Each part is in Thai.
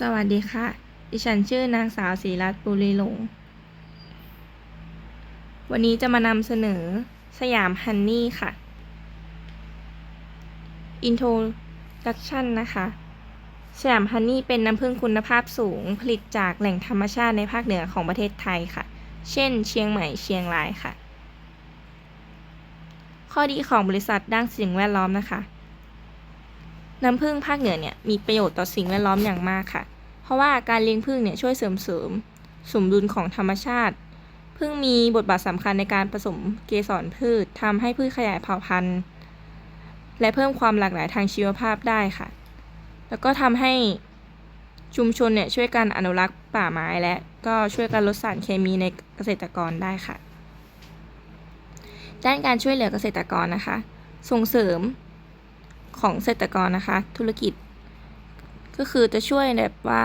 สวัสดีค่ะ ดิฉันชื่อนางสาวศรีรัตน์ปุริหลง วันนี้จะมานำเสนอสยามฮันนี่ค่ะ Introduction นะคะ สยามฮันนี่เป็นน้ำผึ้งคุณภาพสูงผลิตจากแหล่งธรรมชาติในภาคเหนือของประเทศไทยค่ะ เช่น เชียงใหม่ เชียงรายค่ะ ข้อดีของบริษัทด้านสิ่งแวดล้อมนะคะ น้ำผึ้งภาคเหนือเนี่ยมีประโยชน์ต่อสิ่งแวดล้อมอย่างมากค่ะ เพราะว่าการเลี้ยงผึ้งเนี่ยช่วยเสริมเสริมสมดุลของธรรมชาติผึ้งมีบทบาทสำคัญในการผสมเกสรพืชทำให้พืชขยายเผ่าพันธุ์ และเพิ่มความหลากหลายทางชีวภาพได้ค่ะ แล้วก็ทำให้ชุมชนเนี่ยช่วยกันอนุรักษ์ป่าไม้และก็ช่วยกันลดสารเคมีในเกษตรกรได้ค่ะ ด้านการช่วยเหลือเกษตรกรนะคะ ส่งเสริม ของเกษตรกรนะคะ ธุรกิจ ก็คือจะช่วยแบบว่า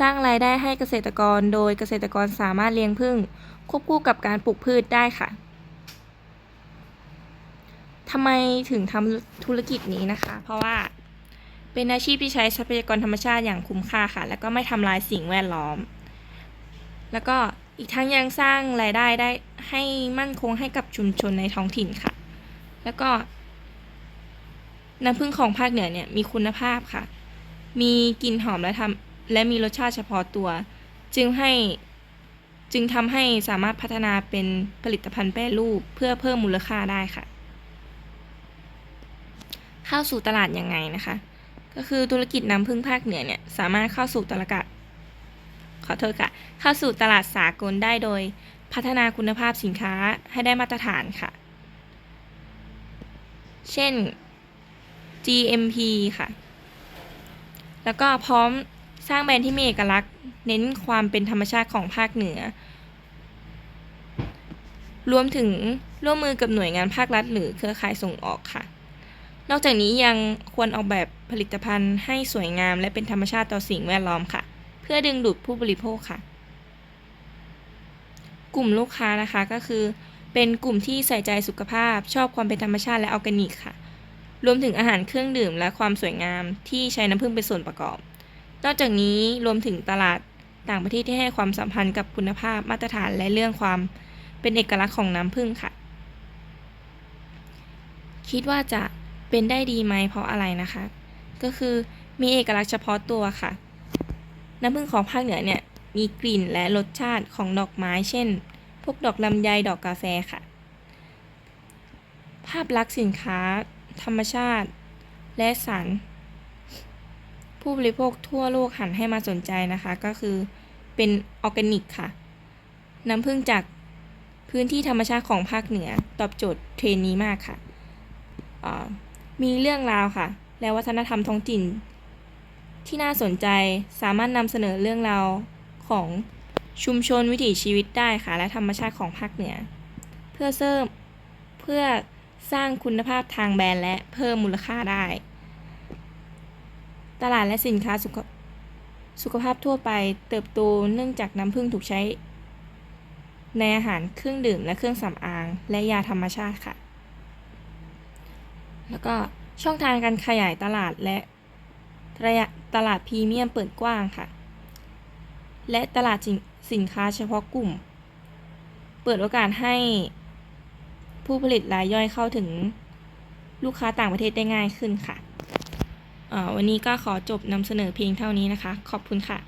สร้างรายได้ให้เกษตรกรโดยเกษตรกรสามารถเลี้ยงผึ้งควบคู่กับการปลูกพืชได้ค่ะทำไมถึงทำธุรกิจนี้นะคะ เพราะว่าเป็นอาชีพที่ใช้ทรัพยากรธรรมชาติอย่างคุ้มค่าค่ะ แล้วก็ไม่ทำลายสิ่งแวดล้อม แล้วก็อีกทั้งยังสร้างรายได้ได้ให้มั่นคงให้กับชุมชนในท้องถิ่นค่ะ แล้วก็ น้ำผึ้งของภาคเหนือเนี่ยมีคุณภาพค่ะ มีกลิ่นหอมและทำและมีรสชาติเฉพาะตัว จึงให้จึงทำให้สามารถพัฒนาเป็นผลิตภัณฑ์แปรรูปเพื่อเพิ่มมูลค่าได้ค่ะ เข้าสู่ตลาดยังไงนะคะ ก็คือธุรกิจน้ำผึ้งภาคเหนือเนี่ยสามารถเข้าสู่ตลาดขอโทษค่ะ เข้าสู่ตลาดสากลได้โดย พัฒนาคุณภาพสินค้าให้ได้มาตรฐานค่ะ เช่น GMP ค่ะ แล้วก็พร้อมสร้างแบรนด์ที่มีเอกลักษณ์ เน้นความเป็นธรรมชาติของภาคเหนือ รวมถึงร่วมมือกับหน่วยงานภาครัฐ หรือเครือข่ายส่งออกค่ะ นอกจากนี้ยังควรออกแบบผลิตภัณฑ์ให้สวยงาม และเป็นธรรมชาติต่อสิ่งแวดล้อมค่ะ เพื่อดึงดูดผู้บริโภคค่ะ กลุ่มลูกค้านะคะก็คือ เป็นกลุ่มที่ใส่ใจสุขภาพชอบความเป็นธรรมชาติและออร์แกนิกค่ะ รวมถึงอาหารเครื่องดื่มและความสวยงามที่ใช้น้ำผึ้งเป็นส่วนประกอบ นอกจากนี้รวมถึงตลาดต่างประเทศที่ให้ความสัมพันธ์กับคุณภาพมาตรฐานและเรื่องความเป็นเอกลักษณ์ของน้ำผึ้งค่ะ คิดว่าจะเป็นได้ดีไหมเพราะอะไรนะคะ ก็คือมีเอกลักษณ์เฉพาะตัวค่ะ น้ำผึ้งของภาคเหนือเนี่ยมีกลิ่นและรสชาติของดอกไม้ เช่น พวกดอกลำไยดอกกาแฟค่ะ ภาพลักษณ์สินค้า ธรรมชาติ และสารผู้บริโภคทั่วโลกหันให้มาสนใจนะคะ ก็คือเป็นออร์แกนิกค่ะ น้ำผึ้งจากพื้นที่ธรรมชาติของภาคเหนือตอบโจทย์เทรนนี้มากค่ะ มีเรื่องราวค่ะ และวัฒนธรรมท้องถิ่น ที่น่าสนใจสามารถนำเสนอเรื่องราวของชุมชนวิถีชีวิตได้ค่ะ และธรรมชาติของภาคเหนือ เพื่อเสริมเพื่อ สร้างคุณภาพทางแบรนด์และเพิ่มมูลค่าได้ ตลาดและสินค้าสุขสุขภาพทั่วไปเติบโตเนื่องจากน้ำผึ้งถูกใช้ ในอาหารเครื่องดื่มและเครื่องสำอาง และยาธรรมชาติค่ะ แล้วก็ช่องทางการขยายตลาดและระยะตลาดพรีเมียมเปิดกว้างค่ะ และตลาดสินสินค้าเฉพาะกลุ่ม เปิดโอกาสให้ ผู้ผลิตรายย่อยเข้าถึงลูกค้าต่างประเทศได้ง่ายขึ้นค่ะอ่าวันนี้ก็ขอจบนำเสนอเพียงเท่านี้นะคะ ขอบคุณค่ะ